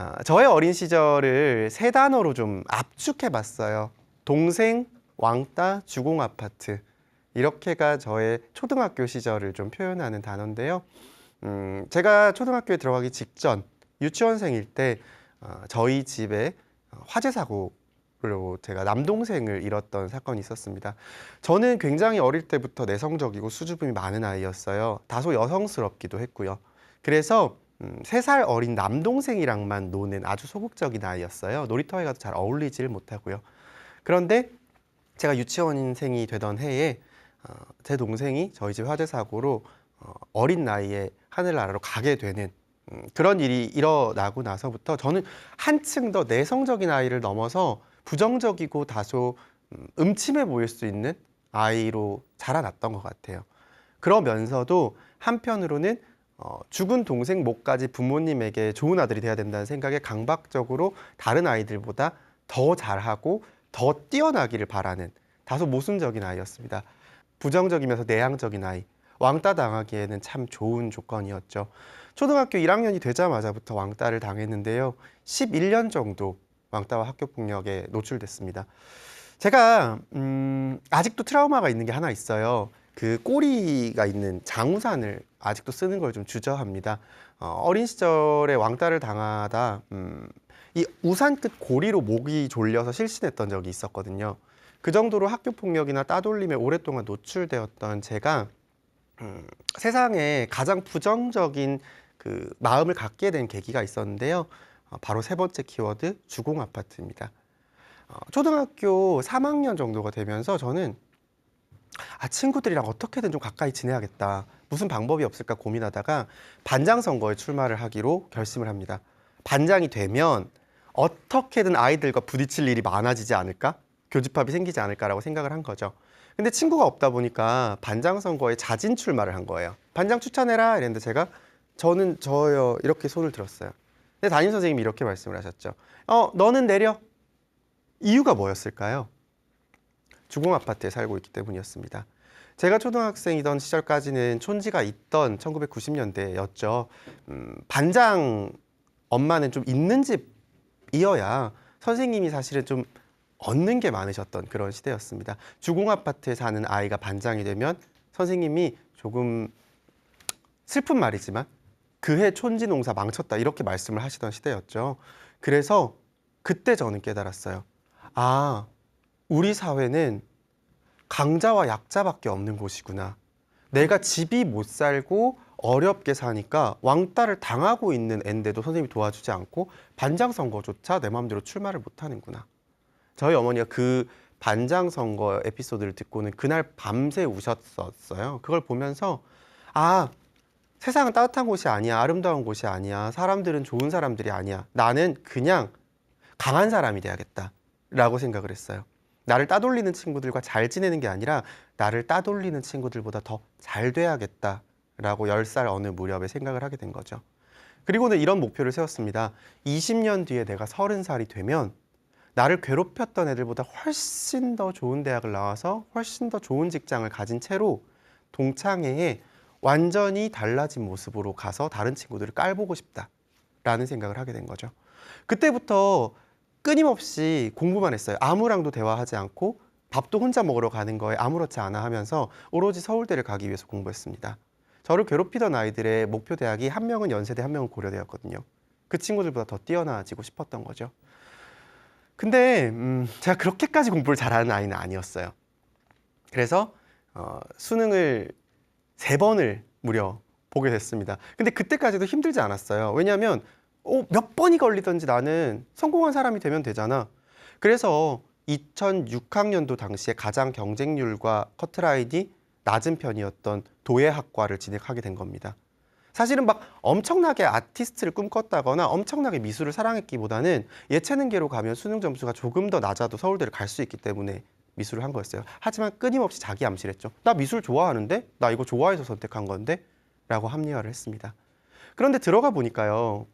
아, 저의 어린 시절을 세 단어로 좀 압축해 봤어요. 동생, 왕따, 주공 아파트. 이렇게가 저의 초등학교 시절을 좀 표현하는 단어인데요. 음, 제가 초등학교에 들어가기 직전 유치원생일 때 어, 저희 집에 화재 사고로 제가 남동생을 잃었던 사건이 있었습니다. 저는 굉장히 어릴 때부터 내성적이고 수줍음이 많은 아이였어요. 다소 여성스럽기도 했고요. 그래서 음, 3살 어린 남동생이랑만 노는 아주 소극적인 아이였어요. 놀이터에 가도 잘 어울리질 못하고요. 그런데 제가 유치원생이 되던 해에 어, 제 동생이 저희 집 화재 사고로 어, 어린 나이에 하늘나라로 가게 되는 음, 그런 일이 일어나고 나서부터 저는 한층 더 내성적인 아이를 넘어서 부정적이고 다소 음, 음침해 보일 수 있는 아이로 자라났던 것 같아요. 그러면서도 한편으로는 어, 죽은 동생 목까지 부모님에게 좋은 아들이 돼야 된다는 생각에 강박적으로 다른 아이들보다 더 잘하고 더 뛰어나기를 바라는 다소 모순적인 아이였습니다. 부정적이면서 내향적인 아이. 왕따 당하기에는 참 좋은 조건이었죠. 초등학교 1학년이 되자마자부터 왕따를 당했는데요. 11년 정도 왕따와 학교 폭력에 노출됐습니다. 제가 음, 아직도 트라우마가 있는 게 하나 있어요. 그 꼬리가 있는 장우산을 아직도 쓰는 걸 좀 주저합니다. 어, 어린 시절에 왕따를 당하다 음, 이 우산 끝 고리로 목이 졸려서 실신했던 적이 있었거든요. 그 정도로 학교 폭력이나 따돌림에 오랫동안 노출되었던 제가 음, 세상에 가장 부정적인 그 마음을 갖게 된 계기가 있었는데요. 어, 바로 세 번째 키워드 주공 아파트입니다. 어, 초등학교 3학년 정도가 되면서 저는 아, 친구들이랑 어떻게든 좀 가까이 지내야겠다. 무슨 방법이 없을까 고민하다가 반장 선거에 출마를 하기로 결심을 합니다. 반장이 되면 어떻게든 아이들과 부딪힐 일이 많아지지 않을까? 교집합이 생기지 않을까라고 생각을 한 거죠. 근데 친구가 없다 보니까 반장 선거에 자진 출마를 한 거예요. 반장 추천해라 이랬는데 제가 저는 저요 이렇게 손을 들었어요. 근데 담임 선생님이 이렇게 말씀을 하셨죠. 어, 너는 내려. 이유가 뭐였을까요? 주공 아파트에 살고 있기 때문이었습니다. 제가 초등학생이던 시절까지는 촌지가 있던 1990년대였죠. 음, 반장 엄마는 좀 있는 집이어야 선생님이 사실은 좀 얻는 게 많으셨던 그런 시대였습니다. 주공 아파트에 사는 아이가 반장이 되면 선생님이 조금 슬픈 말이지만 그해 촌지 농사 망쳤다 이렇게 말씀을 하시던 시대였죠. 그래서 그때 저는 깨달았어요. 아, 우리 사회는 강자와 약자밖에 없는 곳이구나. 내가 집이 못 살고 어렵게 사니까 왕따를 당하고 있는 앤데도 선생님이 도와주지 않고 반장 선거조차 내 마음대로 출마를 못 하는구나. 저희 어머니가 그 반장 선거 에피소드를 듣고는 그날 밤새 우셨었어요. 그걸 보면서 아 세상은 따뜻한 곳이 아니야 아름다운 곳이 아니야 사람들은 좋은 사람들이 아니야 나는 그냥 강한 사람이 돼야겠다 라고 생각을 했어요. 나를 따돌리는 친구들과 잘 지내는 게 아니라 나를 따돌리는 친구들보다 더 잘 돼야겠다라고 10살 어느 무렵에 생각을 하게 된 거죠. 그리고는 이런 목표를 세웠습니다. 20년 뒤에 내가 30살이 되면 나를 괴롭혔던 애들보다 훨씬 더 좋은 대학을 나와서 훨씬 더 좋은 직장을 가진 채로 동창회에 완전히 달라진 모습으로 가서 다른 친구들을 깔보고 싶다라는 생각을 하게 된 거죠. 그때부터 끊임없이 공부만 했어요. 아무랑도 대화하지 않고 밥도 혼자 먹으러 가는 거에 아무렇지 않아 하면서 오로지 서울대를 가기 위해서 공부했습니다. 저를 괴롭히던 아이들의 목표 대학이 한 명은 연세대, 한 명은 고려대였거든요. 그 친구들보다 더 뛰어나지고 싶었던 거죠. 근데 음, 제가 그렇게까지 공부를 잘하는 아이는 아니었어요. 그래서 어, 수능을 세 번을 무려 보게 됐습니다. 근데 그때까지도 힘들지 않았어요. 왜냐하면 어, 몇 번이 걸리든지 나는 성공한 사람이 되면 되잖아. 그래서 2006학년도 당시에 가장 경쟁률과 커트라인이 낮은 편이었던 도예학과를 진학하게 된 겁니다. 사실은 막 엄청나게 아티스트를 꿈꿨다거나 엄청나게 미술을 사랑했기보다는 예체능계로 가면 수능 점수가 조금 더 낮아도 서울대를 갈 수 있기 때문에 미술을 한 거였어요. 하지만 끊임없이 자기 암시했죠. 나 미술 좋아하는데? 나 이거 좋아해서 선택한 건데? 라고 합리화를 했습니다. 그런데 들어가 보니까요.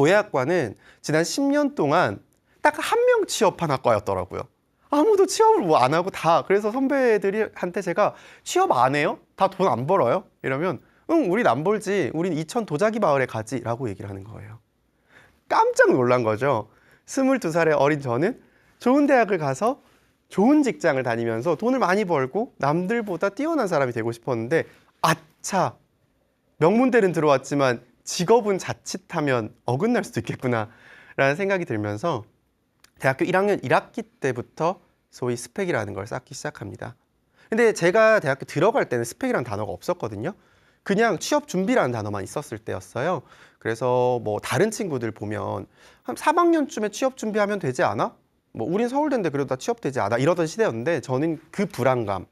도예학과는 지난 10년 동안 딱 한 명 취업한 학과였더라고요. 아무도 취업을 뭐 안 하고 다 그래서 선배들한테 제가 취업 안 해요? 다 돈 안 벌어요? 이러면 응 우린 안 벌지 우린 이천 도자기 마을에 가지 라고 얘기를 하는 거예요. 깜짝 놀란 거죠. 22살의 어린 저는 좋은 대학을 가서 좋은 직장을 다니면서 돈을 많이 벌고 남들보다 뛰어난 사람이 되고 싶었는데 아차 명문대는 들어왔지만 직업은 자칫하면 어긋날 수도 있겠구나라는 생각이 들면서 대학교 1학년 1학기 때부터 소위 스펙이라는 걸 쌓기 시작합니다. 근데 제가 대학교 들어갈 때는 스펙이라는 단어가 없었거든요. 그냥 취업 준비라는 단어만 있었을 때였어요. 그래서 뭐 다른 친구들 보면 한 3학년쯤에 취업 준비하면 되지 않아? 뭐 우린 서울대인데 그래도 다 취업되지 않아? 이러던 시대였는데 저는 그 불안감,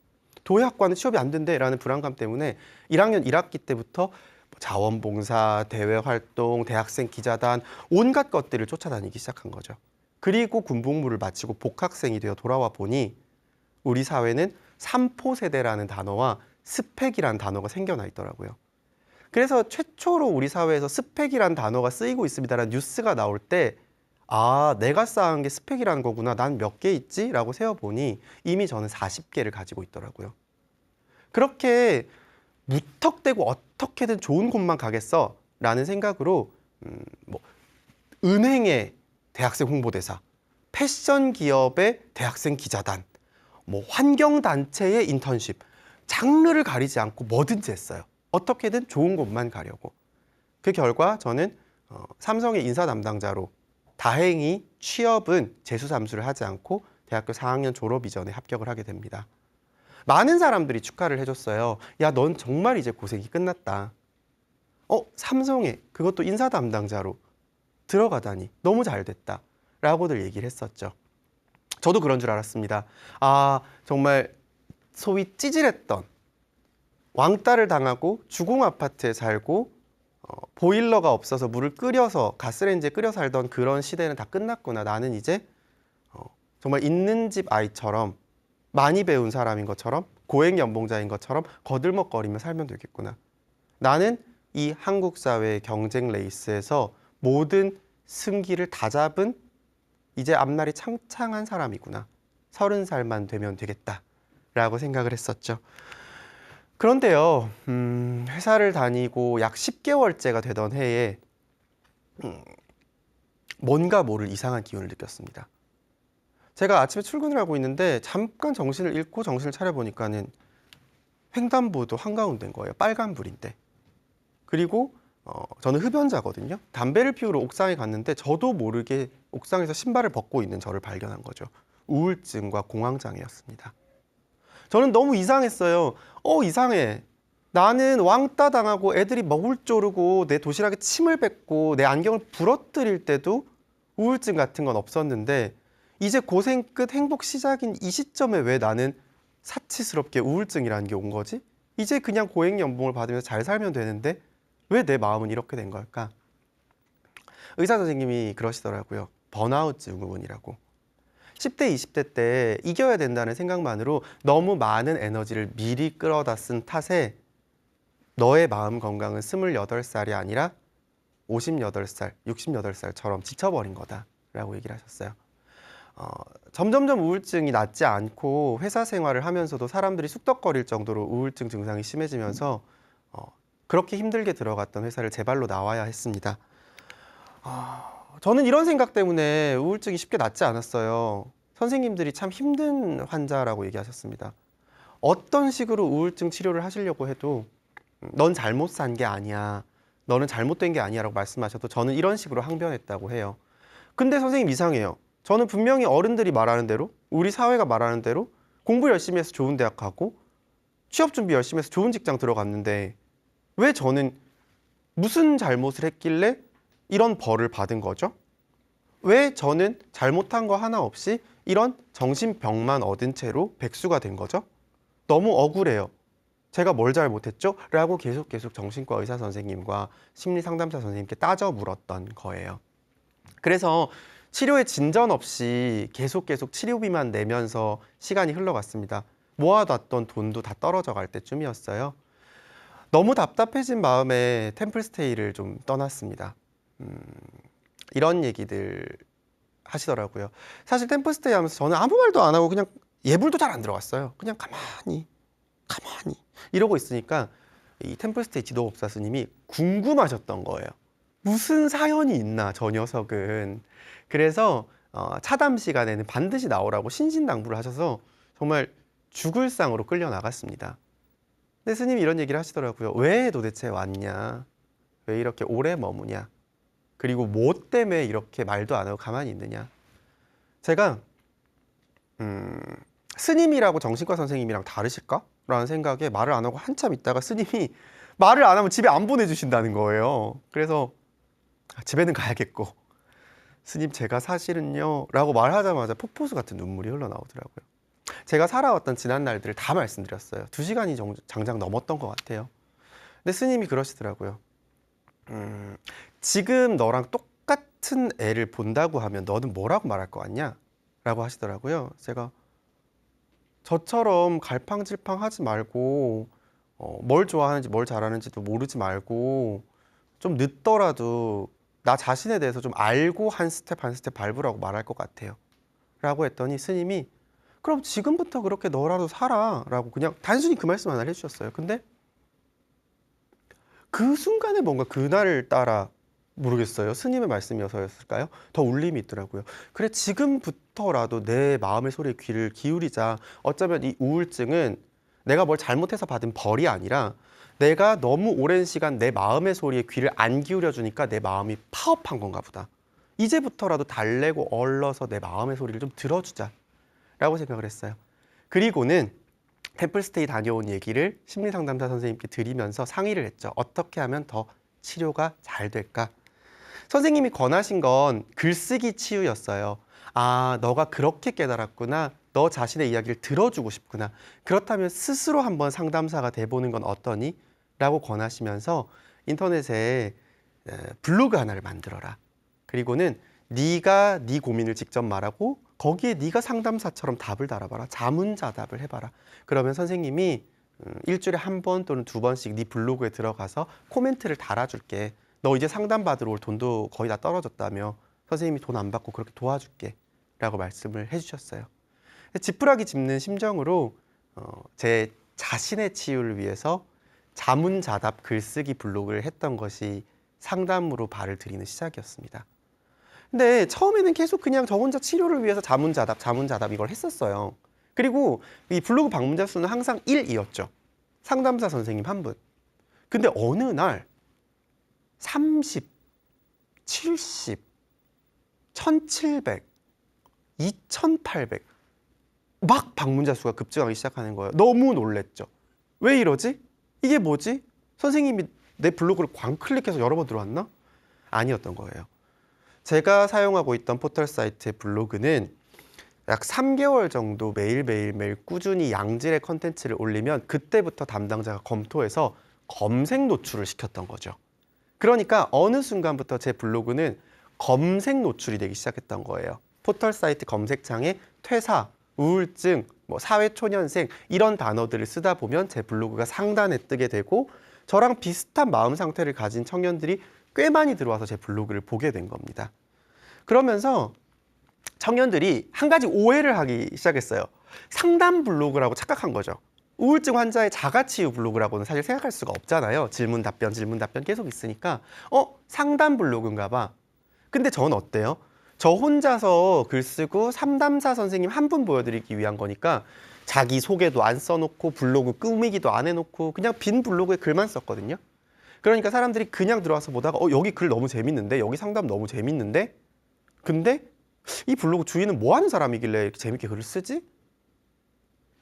도예학과는 취업이 안 된대라는 불안감 때문에 1학년 1학기 때부터 뭐 자원봉사, 대외 활동, 대학생 기자단 온갖 것들을 쫓아다니기 시작한 거죠. 그리고 군복무를 마치고 복학생이 되어 돌아와 보니 우리 사회는 삼포 세대라는 단어와 스펙이라는 단어가 생겨나 있더라고요. 그래서 최초로 우리 사회에서 스펙이라는 단어가 쓰이고 있습니다라는 뉴스가 나올 때 아, 내가 쌓은 게 스펙이라는 거구나. 난 몇 개 있지? 라고 세어보니 이미 저는 40개를 가지고 있더라고요. 그렇게 무턱대고 어떻게든 좋은 곳만 가겠어. 라는 생각으로, 음, 뭐, 은행의 대학생 홍보대사, 패션 기업의 대학생 기자단, 뭐, 환경단체의 인턴십, 장르를 가리지 않고 뭐든지 했어요. 어떻게든 좋은 곳만 가려고. 그 결과 저는 어, 삼성의 인사 담당자로 다행히 취업은 재수 삼수를 하지 않고 대학교 4학년 졸업 이전에 합격을 하게 됩니다. 많은 사람들이 축하를 해줬어요. 야, 넌 정말 이제 고생이 끝났다. 어, 삼성에 그것도 인사 담당자로 들어가다니 너무 잘 됐다. 라고들 얘기를 했었죠. 저도 그런 줄 알았습니다. 아, 정말 소위 찌질했던 왕따를 당하고 주공 아파트에 살고 어, 보일러가 없어서 물을 끓여서 가스레인지에 끓여 살던 그런 시대는 다 끝났구나. 나는 이제 어, 정말 있는 집 아이처럼 많이 배운 사람인 것처럼 고액 연봉자인 것처럼 거들먹거리며 살면 되겠구나. 나는 이 한국 사회의 경쟁 레이스에서 모든 승기를 다 잡은 이제 앞날이 창창한 사람이구나. 서른 살만 되면 되겠다 라고 생각을 했었죠. 그런데요, 음, 회사를 다니고 약 10개월째가 되던 해에 음, 뭔가 모를 이상한 기운을 느꼈습니다. 제가 아침에 출근을 하고 있는데 잠깐 정신을 잃고 정신을 차려보니까는 횡단보도 한가운데인 거예요. 빨간불인데. 그리고 어, 저는 흡연자거든요. 담배를 피우러 옥상에 갔는데 저도 모르게 옥상에서 신발을 벗고 있는 저를 발견한 거죠. 우울증과 공황장애였습니다. 저는 너무 이상했어요. 어, 이상해. 나는 왕따 당하고 애들이 먹을 조르고 내 도시락에 침을 뱉고 내 안경을 부러뜨릴 때도 우울증 같은 건 없었는데 이제 고생 끝 행복 시작인 이 시점에 왜 나는 사치스럽게 우울증이라는 게 온 거지? 이제 그냥 고액 연봉을 받으면서 잘 살면 되는데 왜 내 마음은 이렇게 된 걸까? 의사 선생님이 그러시더라고요. 번아웃 증후군이라고. 10대, 20대 때 이겨야 된다는 생각만으로 너무 많은 에너지를 미리 끌어다 쓴 탓에 너의 마음 건강은 28살이 아니라 58살, 68살처럼 지쳐버린 거다라고 얘기를 하셨어요. 어, 점점점 우울증이 낫지 않고 회사 생활을 하면서도 사람들이 쑥덕거릴 정도로 우울증 증상이 심해지면서 어, 그렇게 힘들게 들어갔던 회사를 제 발로 나와야 했습니다. 아, 저는 이런 생각 때문에 우울증이 쉽게 낫지 않았어요. 선생님들이 참 힘든 환자라고 얘기하셨습니다. 어떤 식으로 우울증 치료를 하시려고 해도 넌 잘못 산 게 아니야. 너는 잘못된 게 아니야 라고 말씀하셔도 저는 이런 식으로 항변했다고 해요. 근데 선생님 이상해요. 저는 분명히 어른들이 말하는 대로 우리 사회가 말하는 대로 공부 열심히 해서 좋은 대학 가고 취업 준비 열심히 해서 좋은 직장 들어갔는데 왜 저는 무슨 잘못을 했길래 이런 벌을 받은 거죠? 왜 저는 잘못한 거 하나 없이 이런 정신병만 얻은 채로 백수가 된 거죠? 너무 억울해요. 제가 뭘 잘못했죠? 라고 계속 계속 정신과 의사 선생님과 심리 상담사 선생님께 따져 물었던 거예요. 그래서 치료에 진전 없이 계속 계속 치료비만 내면서 시간이 흘러갔습니다. 모아뒀던 돈도 다 떨어져 갈 때쯤이었어요. 너무 답답해진 마음에 템플스테이를 좀 떠났습니다. 음, 이런 얘기들 하시더라고요. 사실 템플스테이 하면서 저는 아무 말도 안 하고 그냥 예불도 잘 안 들어갔어요. 그냥 가만히 가만히 이러고 있으니까 이 템플스테이 지도법사 스님이 궁금하셨던 거예요. 무슨 사연이 있나 저 녀석은 그래서 어, 차담 시간에는 반드시 나오라고 신신당부를 하셔서 정말 죽을 상으로 끌려 나갔습니다. 근데 스님이 이런 얘기를 하시더라고요. 왜 도대체 왔냐? 왜 이렇게 오래 머무냐? 그리고 뭐 때문에 이렇게 말도 안 하고 가만히 있느냐? 제가 음, 스님이라고 정신과 선생님이랑 다르실까? 라는 생각에 말을 안 하고 한참 있다가 스님이 말을 안 하면 집에 안 보내주신다는 거예요. 그래서 아, 집에는 가야겠고 스님 제가 사실은요 라고 말하자마자 폭포수 같은 눈물이 흘러나오더라고요. 제가 살아왔던 지난 날들을 다 말씀드렸어요. 두 시간이 정- 장장 넘었던 것 같아요. 근데 스님이 그러시더라고요. 음, 지금 너랑 똑같은 애를 본다고 하면 너는 뭐라고 말할 것 같냐? 라고 하시더라고요. 제가 저처럼 갈팡질팡 하지 말고 어, 뭘 좋아하는지 뭘 잘하는지도 모르지 말고 좀 늦더라도 나 자신에 대해서 좀 알고 한 스텝 한 스텝 밟으라고 말할 것 같아요. 라고 했더니 스님이 그럼 지금부터 그렇게 너라도 살아 라고 그냥 단순히 그 말씀 하나를 해주셨어요. 근데 그 순간에 뭔가 그날을 따라 모르겠어요. 스님의 말씀이어서였을까요? 더 울림이 있더라고요. 그래 지금부터라도 내 마음의 소리에 귀를 기울이자. 어쩌면 이 우울증은 내가 뭘 잘못해서 받은 벌이 아니라 내가 너무 오랜 시간 내 마음의 소리에 귀를 안 기울여 주니까 내 마음이 파업한 건가 보다. 이제부터라도 달래고 얼러서 내 마음의 소리를 좀 들어주자. 라고 생각을 했어요. 그리고는 템플스테이 다녀온 얘기를 심리상담사 선생님께 드리면서 상의를 했죠. 어떻게 하면 더 치료가 잘 될까? 선생님이 권하신 건 글쓰기 치유였어요. 아, 너가 그렇게 깨달았구나. 너 자신의 이야기를 들어주고 싶구나. 그렇다면 스스로 한번 상담사가 돼보는 건 어떠니? 라고 권하시면서 인터넷에 에, 블로그 하나를 만들어라. 그리고는 네가 네 고민을 직접 말하고 거기에 네가 상담사처럼 답을 달아봐라. 자문자답을 해봐라. 그러면 선생님이 음, 일주일에 한 번 또는 두 번씩 네 블로그에 들어가서 코멘트를 달아줄게. 너 이제 상담 받으러 올 돈도 거의 다 떨어졌다며 선생님이 돈 안 받고 그렇게 도와줄게. 라고 말씀을 해주셨어요. 지푸라기 짚는 심정으로 어, 제 자신의 치유를 위해서 자문자답 글쓰기 블로그를 했던 것이 상담으로 발을 들이는 시작이었습니다. 근데 처음에는 계속 그냥 저 혼자 치료를 위해서 자문자답, 자문자답 이걸 했었어요. 그리고 이 블로그 방문자 수는 항상 1이었죠. 상담사 선생님 한 분. 근데 어느 날 30, 70, 1700, 2800, 막 방문자 수가 급증하기 시작하는 거예요. 너무 놀랬죠. 왜 이러지? 이게 뭐지? 선생님이 내 블로그를 광클릭해서 여러 번 들어왔나? 아니었던 거예요. 제가 사용하고 있던 포털 사이트의 블로그는 약 3개월 정도 매일매일 매일 꾸준히 양질의 컨텐츠를 올리면 그때부터 담당자가 검토해서 검색 노출을 시켰던 거죠. 그러니까 어느 순간부터 제 블로그는 검색 노출이 되기 시작했던 거예요. 포털 사이트 검색창에 퇴사, 우울증, 뭐 사회초년생 이런 단어들을 쓰다 보면 제 블로그가 상단에 뜨게 되고 저랑 비슷한 마음 상태를 가진 청년들이 꽤 많이 들어와서 제 블로그를 보게 된 겁니다. 그러면서 청년들이 한 가지 오해를 하기 시작했어요. 상담 블로그라고 착각한 거죠. 우울증 환자의 자가치유 블로그라고는 사실 생각할 수가 없잖아요. 질문 답변, 질문 답변 계속 있으니까 어 상담 블로그인가 봐. 근데 전 어때요? 저 혼자서 글 쓰고 상담사 선생님 한 분 보여드리기 위한 거니까 자기 소개도 안 써놓고 블로그 꾸미기도 안 해놓고 그냥 빈 블로그에 글만 썼거든요. 그러니까 사람들이 그냥 들어와서 보다가 어 여기 글 너무 재밌는데? 여기 상담 너무 재밌는데? 근데 이 블로그 주인은 뭐 하는 사람이길래 이렇게 재밌게 글을 쓰지?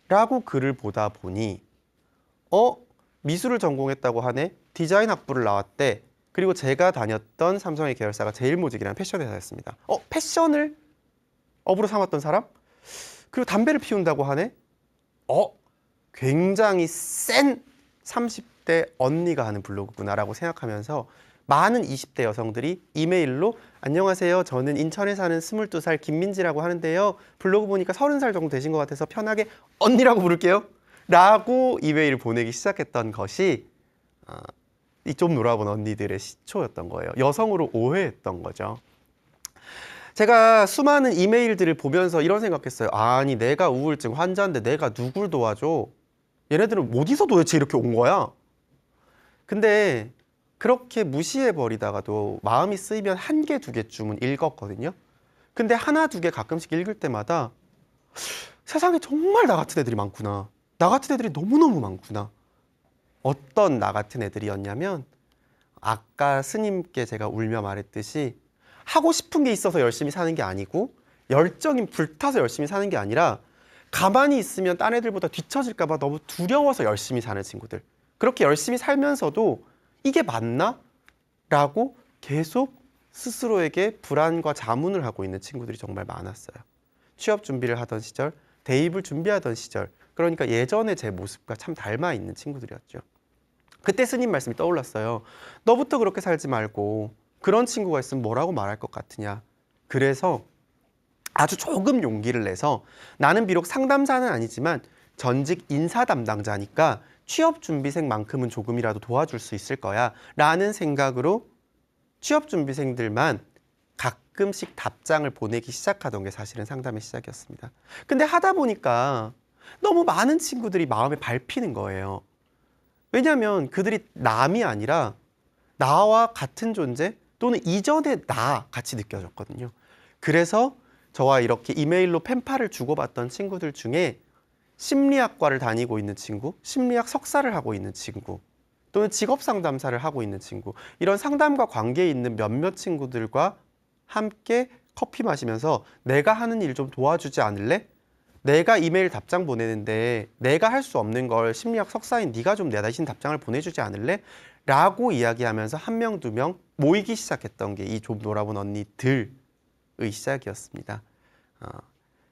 라고 글을 보다 보니 어? 미술을 전공했다고 하네? 디자인 학부를 나왔대 그리고 제가 다녔던 삼성의 계열사가 제일모직이라는 패션 회사였습니다 어 패션을 업으로 삼았던 사람 그리고 담배를 피운다고 하네 어 굉장히 센 30대 언니가 하는 블로그구나라고 생각하면서 많은 20대 여성들이 이메일로 안녕하세요. 저는 인천에 사는 22살 김민지라고 하는데요. 블로그 보니까 30살 정도 되신 것 같아서 편하게 언니라고 부를게요. 라고 이메일을 보내기 시작했던 것이 어, 이좀 놀아본 언니들의 시초였던 거예요. 여성으로 오해했던 거죠. 제가 수많은 이메일들을 보면서 이런 생각했어요. 아니 내가 우울증 환자인데 내가 누굴 도와줘? 얘네들은 어디서 도대체 이렇게 온 거야? 근데 그렇게 무시해 버리다가도 마음이 쓰이면 한 개, 두 개쯤은 읽었거든요. 근데 하나, 두 개 가끔씩 읽을 때마다 세상에 정말 나 같은 애들이 많구나. 나 같은 애들이 너무너무 많구나. 어떤 나 같은 애들이었냐면 아까 스님께 제가 울며 말했듯이 하고 싶은 게 있어서 열심히 사는 게 아니고 열정이 불타서 열심히 사는 게 아니라 가만히 있으면 딴 애들보다 뒤처질까 봐 너무 두려워서 열심히 사는 친구들. 그렇게 열심히 살면서도 이게 맞나? 라고 계속 스스로에게 불안과 자문을 하고 있는 친구들이 정말 많았어요. 취업 준비를 하던 시절, 대입을 준비하던 시절, 그러니까 예전의 제 모습과 참 닮아 있는 친구들이었죠. 그때 스님 말씀이 떠올랐어요. 너부터 그렇게 살지 말고 그런 친구가 있으면 뭐라고 말할 것 같으냐. 그래서 아주 조금 용기를 내서 나는 비록 상담사는 아니지만 전직 인사 담당자니까 취업 준비생만큼은 조금이라도 도와줄 수 있을 거야 라는 생각으로 취업 준비생들만 가끔씩 답장을 보내기 시작하던 게 사실은 상담의 시작이었습니다. 근데 하다 보니까 너무 많은 친구들이 마음에 밟히는 거예요. 왜냐하면 그들이 남이 아니라 나와 같은 존재 또는 이전의 나 같이 느껴졌거든요. 그래서 저와 이렇게 이메일로 펜팔을 주고받던 친구들 중에 심리학과를 다니고 있는 친구, 심리학 석사를 하고 있는 친구, 또는 직업 상담사를 하고 있는 친구, 이런 상담과 관계에 있는 몇몇 친구들과 함께 커피 마시면서 내가 하는 일 좀 도와주지 않을래? 내가 이메일 답장 보내는데 내가 할 수 없는 걸 심리학 석사인 네가 좀 내 대신 답장을 보내주지 않을래? 라고 이야기하면서 한 명, 두명 모이기 시작했던 게 이 좀 놀아본 언니들의 시작이었습니다. 어,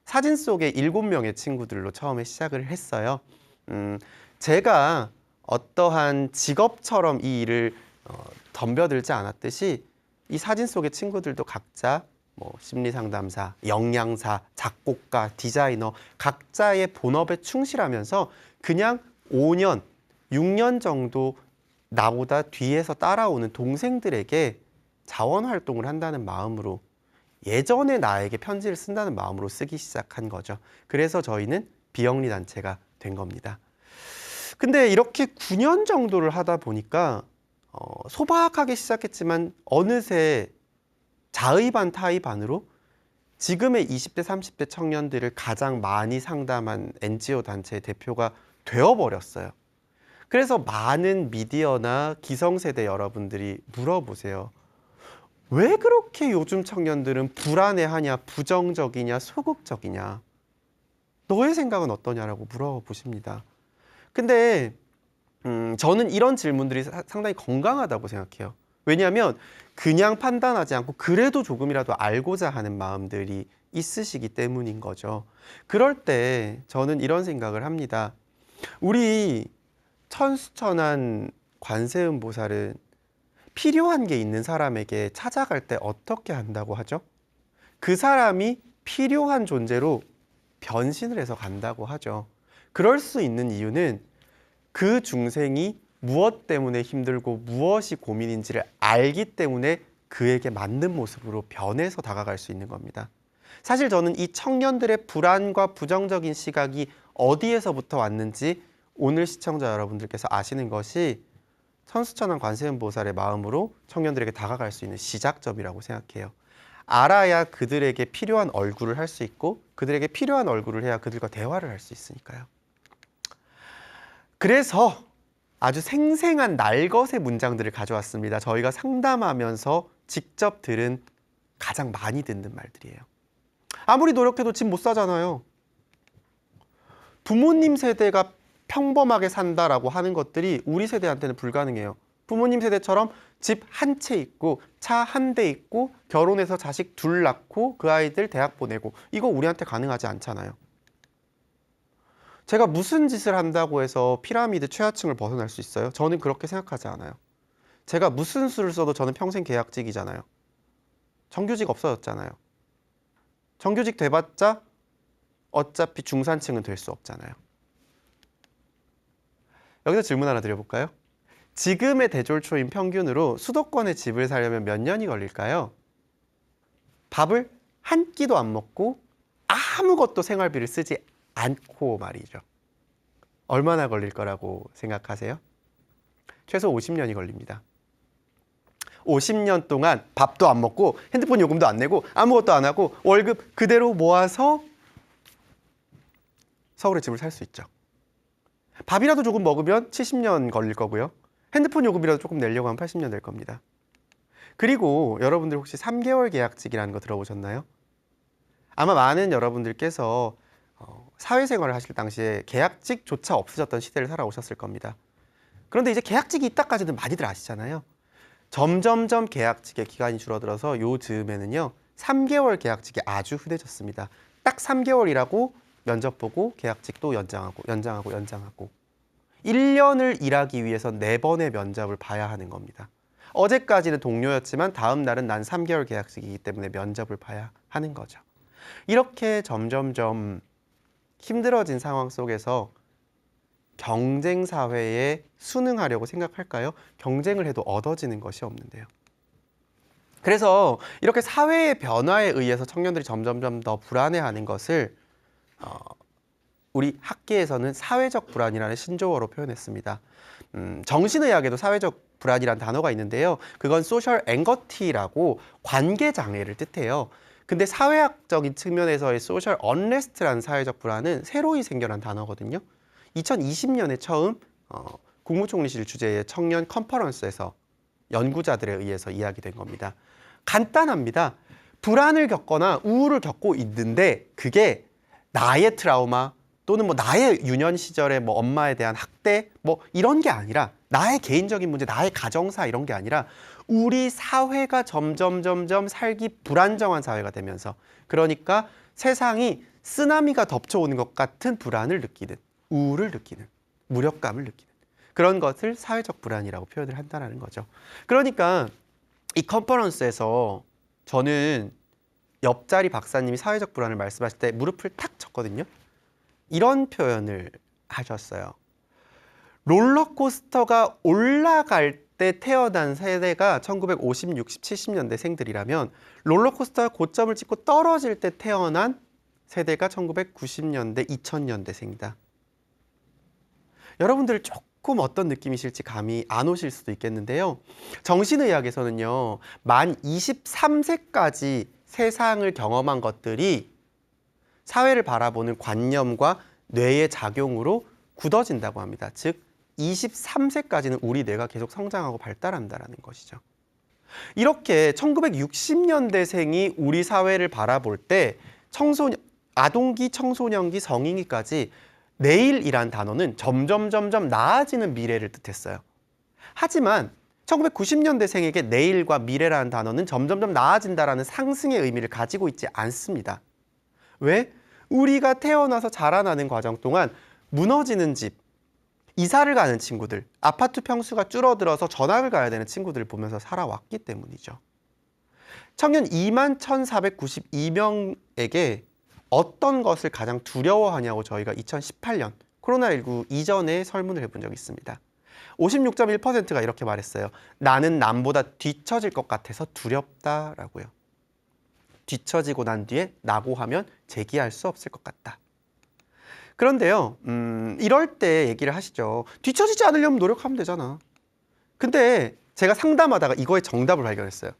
사진 속에 일곱 명의 친구들로 처음에 시작을 했어요. 음, 제가 어떠한 직업처럼 이 일을 어, 덤벼들지 않았듯이 이 사진 속의 친구들도 각자 뭐 심리 상담사, 영양사, 작곡가, 디자이너 각자의 본업에 충실하면서 그냥 5년, 6년 정도 나보다 뒤에서 따라오는 동생들에게 자원 활동을 한다는 마음으로 예전에 나에게 편지를 쓴다는 마음으로 쓰기 시작한 거죠. 그래서 저희는 비영리 단체가 된 겁니다. 근데 이렇게 9년 정도를 하다 보니까 어, 소박하게 시작했지만 어느새 자의 반 타의 반으로 지금의 20대 30대 청년들을 가장 많이 상담한 NGO 단체의 대표가 되어버렸어요. 그래서 많은 미디어나 기성세대 여러분들이 물어보세요. 왜 그렇게 요즘 청년들은 불안해하냐, 부정적이냐, 소극적이냐? 너의 생각은 어떠냐라고 물어보십니다. 근데 음, 저는 이런 질문들이 사- 상당히 건강하다고 생각해요. 왜냐하면 그냥 판단하지 않고 그래도 조금이라도 알고자 하는 마음들이 있으시기 때문인 거죠. 그럴 때 저는 이런 생각을 합니다. 우리 천수천한 관세음 보살은 필요한 게 있는 사람에게 찾아갈 때 어떻게 한다고 하죠? 그 사람이 필요한 존재로 변신을 해서 간다고 하죠. 그럴 수 있는 이유는 그 중생이 무엇 때문에 힘들고 무엇이 고민인지를 알기 때문에 그에게 맞는 모습으로 변해서 다가갈 수 있는 겁니다. 사실 저는 이 청년들의 불안과 부정적인 시각이 어디에서부터 왔는지 오늘 시청자 여러분들께서 아시는 것이 천수천한 관세음보살의 마음으로 청년들에게 다가갈 수 있는 시작점이라고 생각해요. 알아야 그들에게 필요한 얼굴을 할 수 있고 그들에게 필요한 얼굴을 해야 그들과 대화를 할 수 있으니까요. 그래서 아주 생생한 날것의 문장들을 가져왔습니다. 저희가 상담하면서 직접 들은 가장 많이 듣는 말들이에요. 아무리 노력해도 집 못 사잖아요. 부모님 세대가 평범하게 산다라고 하는 것들이 우리 세대한테는 불가능해요. 부모님 세대처럼 집 한 채 있고 차 한 대 있고 결혼해서 자식 둘 낳고 그 아이들 대학 보내고 이거 우리한테 가능하지 않잖아요. 제가 무슨 짓을 한다고 해서 피라미드 최하층을 벗어날 수 있어요? 저는 그렇게 생각하지 않아요. 제가 무슨 수를 써도 저는 평생 계약직이잖아요. 정규직 없어졌잖아요. 정규직 돼봤자 어차피 중산층은 될 수 없잖아요. 여기서 질문 하나 드려볼까요? 지금의 대졸초인 평균으로 수도권에 집을 사려면 몇 년이 걸릴까요? 밥을 한 끼도 안 먹고 아무것도 생활비를 쓰지 않고 말이죠. 얼마나 걸릴 거라고 생각하세요? 최소 50년이 걸립니다. 50년 동안 밥도 안 먹고 핸드폰 요금도 안 내고 아무것도 안 하고 월급 그대로 모아서 서울에 집을 살 수 있죠. 밥이라도 조금 먹으면 70년 걸릴 거고요. 핸드폰 요금이라도 조금 내려고 하면 80년 될 겁니다. 그리고 여러분들 혹시 3개월 계약직이라는 거 들어보셨나요? 아마 많은 여러분들께서 어, 사회생활을 하실 당시에 계약직조차 없으셨던 시대를 살아오셨을 겁니다. 그런데 이제 계약직이 있다까지는 많이들 아시잖아요. 점점점 계약직의 기간이 줄어들어서 요 즈음에는요. 3개월 계약직이 아주 흔해졌습니다. 딱 3개월이라고 면접 보고 계약직도 연장하고 연장하고 연장하고 1년을 일하기 위해서 네번의 면접을 봐야 하는 겁니다. 어제까지는 동료였지만 다음 날은 난 3개월 계약직이기 때문에 면접을 봐야 하는 거죠. 이렇게 점점점 힘들어진 상황 속에서 경쟁 사회에 순응하려고 생각할까요? 경쟁을 해도 얻어지는 것이 없는데요. 그래서 이렇게 사회의 변화에 의해서 청년들이 점점점 더 불안해하는 것을 어, 우리 학계에서는 사회적 불안이라는 신조어로 표현했습니다. 음, 정신의학에도 사회적 불안이라는 단어가 있는데요. 그건 소셜 앵거티라고 관계 장애를 뜻해요. 근데 사회학적인 측면에서의 소셜 언레스트라는 사회적 불안은 새로이 생겨난 단어거든요. 2020년에 처음 어, 국무총리실 주재의 청년 컨퍼런스에서 연구자들에 의해서 이야기된 겁니다. 간단합니다. 불안을 겪거나 우울을 겪고 있는데 그게 나의 트라우마 또는 뭐 나의 유년 시절에 뭐 엄마에 대한 학대 뭐 이런 게 아니라 나의 개인적인 문제, 나의 가정사 이런 게 아니라 우리 사회가 점점 점점 살기 불안정한 사회가 되면서 그러니까 세상이 쓰나미가 덮쳐오는 것 같은 불안을 느끼는 우울을 느끼는 무력감을 느끼는 그런 것을 사회적 불안이라고 표현을 한다는 거죠. 그러니까 이 컨퍼런스에서 저는 옆자리 박사님이 사회적 불안을 말씀하실 때 무릎을 탁 쳤거든요. 이런 표현을 하셨어요. 롤러코스터가 올라갈 때 태어난 세대가 1950, 60, 70년대 생들이라면 롤러코스터가 고점을 찍고 떨어질 때 태어난 세대가 1990년대, 2000년대 생이다. 여러분들 조금 어떤 느낌이실지 감이 안 오실 수도 있겠는데요. 정신의학에서는요, 만 23세까지 세상을 경험한 것들이 사회를 바라보는 관념과 뇌의 작용으로 굳어진다고 합니다. 즉, 23세까지는 우리 뇌가 계속 성장하고 발달한다라는 것이죠. 이렇게 1960년대생이 우리 사회를 바라볼 때 청소년, 아동기, 청소년기, 성인기까지 내일이란 단어는 점점 점점 나아지는 미래를 뜻했어요. 하지만 1990년대생에게 내일과 미래라는 단어는 점점점 나아진다라는 상승의 의미를 가지고 있지 않습니다. 왜? 우리가 태어나서 자라나는 과정 동안 무너지는 집, 이사를 가는 친구들, 아파트 평수가 줄어들어서 전학을 가야 되는 친구들을 보면서 살아왔기 때문이죠. 청년 2만 1,492명에게 어떤 것을 가장 두려워하냐고 저희가 2018년 코로나19 이전에 설문을 해본 적이 있습니다. 56.1%가 이렇게 말했어요. 나는 남보다 뒤처질 것 같아서 두렵다라고요. 뒤처지고 난 뒤에 나고 하면 재기할 수 없을 것 같다. 그런데요, 음, 이럴 때 얘기를 하시죠. 뒤처지지 않으려면 노력하면 되잖아. 근데 제가 상담하다가 이거의 정답을 발견했어요.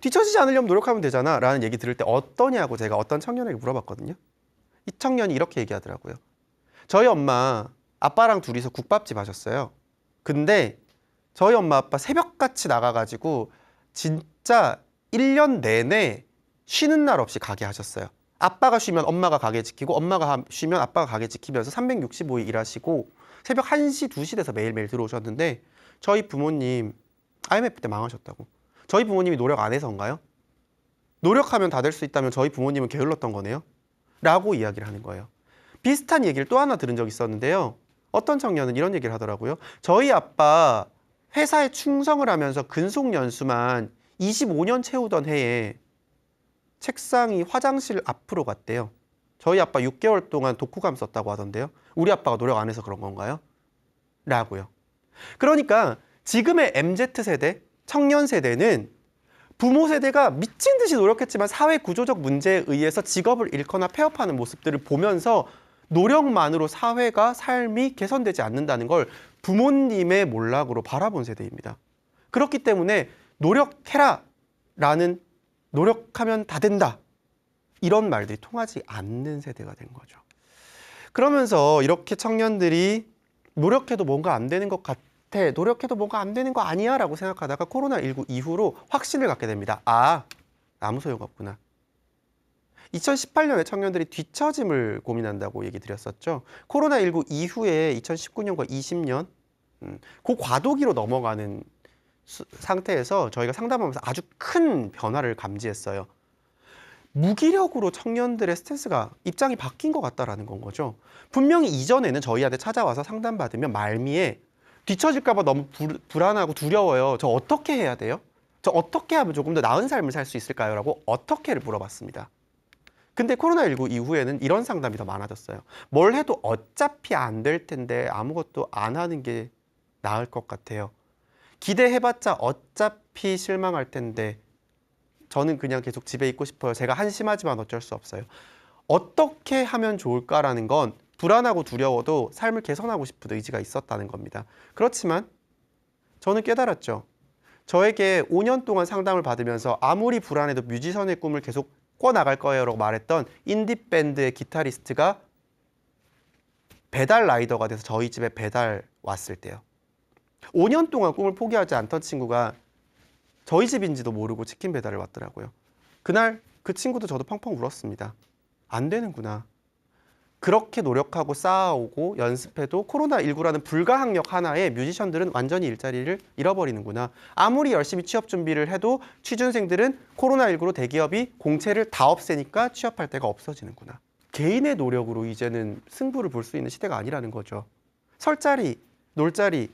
뒤처지지 않으려면 노력하면 되잖아. 라는 얘기 들을 때 어떠냐고 제가 어떤 청년에게 물어봤거든요. 이 청년이 이렇게 얘기하더라고요. 저희 엄마, 아빠랑 둘이서 국밥집 하셨어요. 근데 저희 엄마 아빠 새벽같이 나가가지고 진짜 1년 내내 쉬는 날 없이 가게 하셨어요. 아빠가 쉬면 엄마가 가게 지키고 엄마가 하- 쉬면 아빠가 가게 지키면서 365일 일하시고 새벽 1시, 2시 돼서 매일매일 들어오셨는데 저희 부모님 IMF 때 망하셨다고. 저희 부모님이 노력 안 해서인가요? 노력하면 다 될 수 있다면 저희 부모님은 게을렀던 거네요? 라고 이야기를 하는 거예요. 비슷한 얘기를 또 하나 들은 적이 있었는데요. 어떤 청년은 이런 얘기를 하더라고요. 저희 아빠 회사에 충성을 하면서 근속 연수만 25년 채우던 해에 책상이 화장실 앞으로 갔대요. 저희 아빠 6개월 동안 독후감 썼다고 하던데요. 우리 아빠가 노력 안 해서 그런 건가요? 라고요. 그러니까 지금의 MZ 세대, 청년 세대는 부모 세대가 미친 듯이 노력했지만 사회 구조적 문제에 의해서 직업을 잃거나 폐업하는 모습들을 보면서 노력만으로 사회가 삶이 개선되지 않는다는 걸 부모님의 몰락으로 바라본 세대입니다. 그렇기 때문에 노력해라 라는 노력하면 다 된다 이런 말들이 통하지 않는 세대가 된 거죠. 그러면서 이렇게 청년들이 노력해도 뭔가 안 되는 것 같아. 노력해도 뭔가 안 되는 거 아니야 라고 생각하다가 코로나19 이후로 확신을 갖게 됩니다. 아, 아무 소용없구나. 2018년에 청년들이 뒤처짐을 고민한다고 얘기 드렸었죠. 코로나19 이후에 2019년과 20년, 음, 그 과도기로 넘어가는 수- 상태에서 저희가 상담하면서 아주 큰 변화를 감지했어요. 무기력으로 청년들의 스탠스가 입장이 바뀐 것 같다라는 건 거죠. 분명히 이전에는 저희한테 찾아와서 상담받으면 말미에 뒤처질까봐 너무 불, 불안하고 두려워요. 저 어떻게 해야 돼요? 저 어떻게 하면 조금 더 나은 삶을 살 수 있을까요? 라고 어떻게를 물어봤습니다. 근데 코로나19 이후에는 이런 상담이 더 많아졌어요. 뭘 해도 어차피 안 될 텐데 아무것도 안 하는 게 나을 것 같아요. 기대해봤자 어차피 실망할 텐데 저는 그냥 계속 집에 있고 싶어요. 제가 한심하지만 어쩔 수 없어요. 어떻게 하면 좋을까라는 건 불안하고 두려워도 삶을 개선하고 싶은 의지가 있었다는 겁니다. 그렇지만 저는 깨달았죠. 저에게 5년 동안 상담을 받으면서 아무리 불안해도 뮤지션의 꿈을 계속 꿔나갈 거예요 라고 말했던 인디밴드의 기타리스트가 배달 라이더가 돼서 저희 집에 배달 왔을 때요. 5년 동안 꿈을 포기하지 않던 친구가 저희 집인지도 모르고 치킨 배달을 왔더라고요. 그날 그 친구도 저도 펑펑 울었습니다. 안 되는구나. 그렇게 노력하고 쌓아오고 연습해도 코로나19라는 불가항력 하나에 뮤지션들은 완전히 일자리를 잃어버리는구나. 아무리 열심히 취업 준비를 해도 취준생들은 코로나19로 대기업이 공채를 다 없애니까 취업할 데가 없어지는구나. 개인의 노력으로 이제는 승부를 볼 수 있는 시대가 아니라는 거죠. 설 자리, 놀 자리,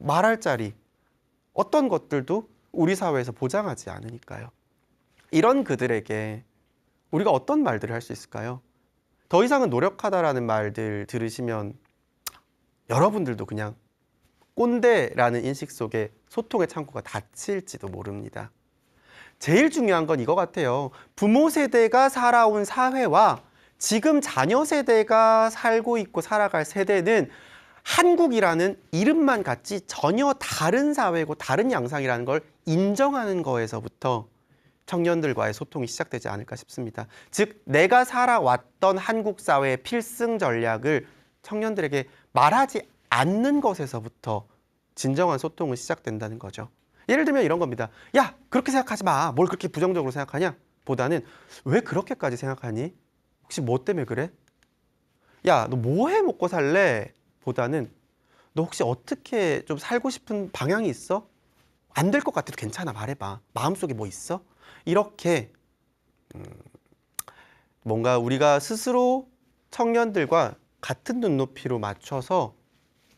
말할 자리, 어떤 것들도 우리 사회에서 보장하지 않으니까요. 이런 그들에게 우리가 어떤 말들을 할 수 있을까요? 더 이상은 노력하다라는 말들 들으시면 여러분들도 그냥 꼰대라는 인식 속에 소통의 창구가 닫힐지도 모릅니다. 제일 중요한 건 이거 같아요. 부모 세대가 살아온 사회와 지금 자녀 세대가 살고 있고 살아갈 세대는 한국이라는 이름만 같지 전혀 다른 사회고 다른 양상이라는 걸 인정하는 거에서부터 청년들과의 소통이 시작되지 않을까 싶습니다. 즉, 내가 살아왔던 한국 사회의 필승 전략을 청년들에게 말하지 않는 것에서부터 진정한 소통은 시작된다는 거죠. 예를 들면 이런 겁니다. 야, 그렇게 생각하지 마. 뭘 그렇게 부정적으로 생각하냐? 보다는 왜 그렇게까지 생각하니? 혹시 뭐 때문에 그래? 야, 너 뭐 해 먹고 살래? 보다는 너 혹시 어떻게 좀 살고 싶은 방향이 있어? 안 될 것 같아도 괜찮아 말해봐. 마음속에 뭐 있어? 이렇게 음, 뭔가 우리가 스스로 청년들과 같은 눈높이로 맞춰서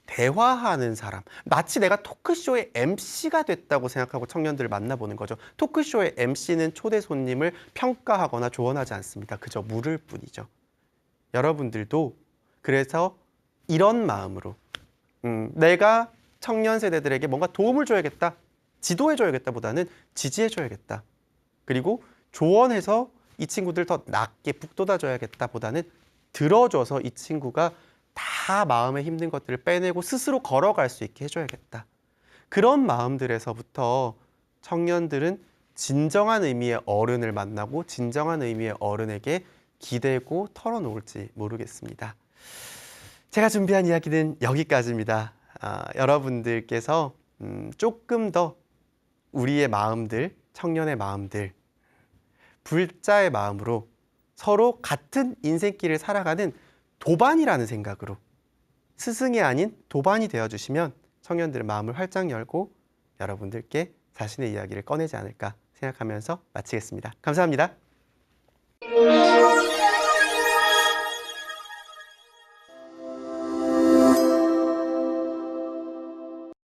대화하는 사람 마치 내가 토크쇼의 MC가 됐다고 생각하고 청년들을 만나보는 거죠 토크쇼의 MC는 초대 손님을 평가하거나 조언하지 않습니다 그저 물을 뿐이죠 여러분들도 그래서 이런 마음으로 음, 내가 청년 세대들에게 뭔가 도움을 줘야겠다 지도해 줘야겠다 보다는 지지해 줘야겠다 그리고 조언해서 이 친구들 더 낫게 북돋아 줘야겠다 보다는 들어줘서 이 친구가 다 마음에 힘든 것들을 빼내고 스스로 걸어갈 수 있게 해줘야겠다. 그런 마음들에서부터 청년들은 진정한 의미의 어른을 만나고 진정한 의미의 어른에게 기대고 털어놓을지 모르겠습니다. 제가 준비한 이야기는 여기까지입니다. 아, 여러분들께서 음, 조금 더 우리의 마음들, 청년의 마음들, 불자의 마음으로 서로 같은 인생길을 살아가는 도반이라는 생각으로 스승이 아닌 도반이 되어 주시면 청년들의 마음을 활짝 열고 여러분들께 자신의 이야기를 꺼내지 않을까 생각하면서 마치겠습니다. 감사합니다.